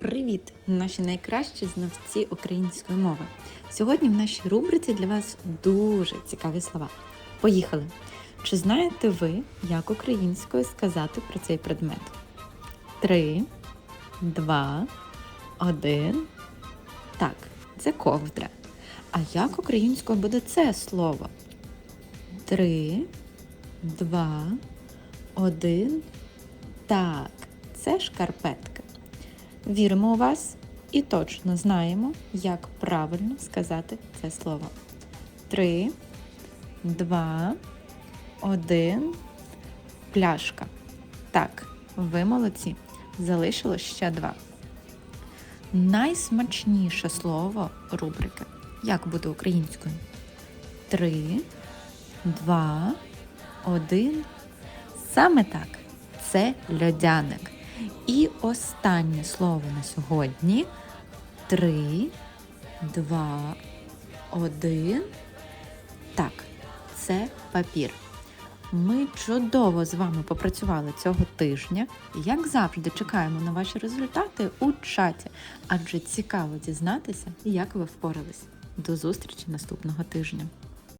Привіт, наші найкращі знавці української мови. Сьогодні в нашій рубриці для вас дуже цікаві слова. Поїхали! Чи знаєте ви, як українською сказати про цей предмет? Три, два, один. Так, це ковдра. А як українською буде це слово? Три, два, один. Так, це шкарпетка. Віримо у вас і точно знаємо, як правильно сказати це слово. Три, два, один. Пляшка. Так, ви молодці. Залишилось ще два. Найсмачніше слово рубрики. Як буде українською? Три, два, один. Саме так. Це льодяник. І останнє слово на сьогодні. Три, два, один. Так, це папір. Ми чудово з вами попрацювали цього тижня. Як завжди, чекаємо на ваші результати у чаті, адже цікаво дізнатися, як ви впорались. До зустрічі наступного тижня.